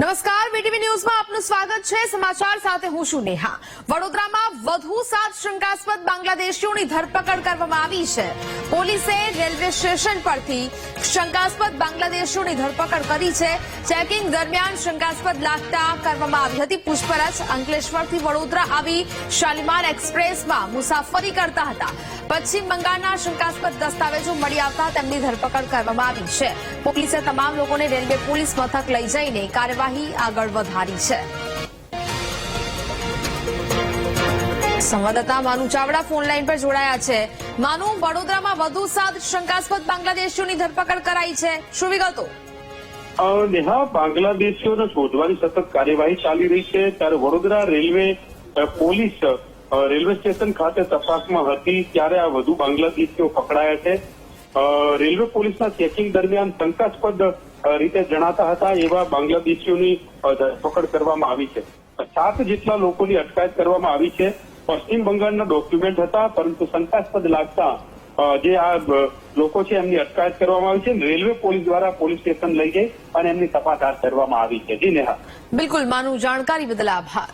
નમસ્કાર બીટીવી ન્યૂઝમાં આપનું સ્વાગત છે. સમાચાર સાથે હું છું નેહા. વડોદરામાં વધુ સાત શંકાસ્પદ બાંગ્લાદેશીઓની ધરપકડ કરવામાં આવી છે. પોલીસે રેલવે સ્ટેશન પરથી શંકાસ્પદ બાંગ્લાદેશીઓની ધરપકડ કરી છે. ચેકિંગ દરમિયાન શંકાસ્પદ લાગતા કરવામાં આવી હતી. પૂછપરછ અંકલેશ્વરથી વડોદરા આવી શાલીમાર એક્સપ્રેસમાં મુસાફરી કરતા હતા. પશ્ચિમ બંગાળના શંકાસ્પદ દસ્તાવેજો મળી આવતા તેમની ધરપકડ કરવામાં આવી છે. પોલીસે તમામ લોકોને રેલવે પોલીસ મથક લઈ જઈને કાર્યવાહી આગળ વધારી છે. સંવાદદાતા માનુ ચાવડા ફોન લાઈન પર જોડાયા છે. માનુ, વડોદરામાં વધુ સાત શંકાસ્પદ બાંગ્લાદેશીઓની ધરપકડ કરાઈ છે. શું વિગતો? નેહા, બાંગ્લાદેશીઓને શોધવાની સતત કાર્યવાહી ચાલી રહી છે. ત્યારે Vadodara railway police railway station ખાતે તપાસમાં હતી. ત્યારે આ વધુ બાંગ્લાદેશીઓ પકડાયા છે. રેલવે પોલીસના ચેકિંગ દરમિયાન શંકાસ્પદ રીતે જણાતા હતા એવા બાંગ્લાદેશીઓની ધરપકડ કરવામાં આવી છે. સાત જેટલા લોકોની અટકાયત કરવામાં આવી છે. પશ્ચિમ બંગાળના ડોક્યુમેન્ટ હતા, પરંતુ શંકાસ્પદ લાગતા જે આ લોકો છે એમની અટકાયત કરવામાં આવી છે. રેલવે પોલીસ દ્વારા પોલીસ સ્ટેશન લઈ ગઈ અને એમની તપાસ હાથ ધરવામાં આવી છે. જી નેહા. બિલકુલ, માનું જાણકારી બદલ આભાર.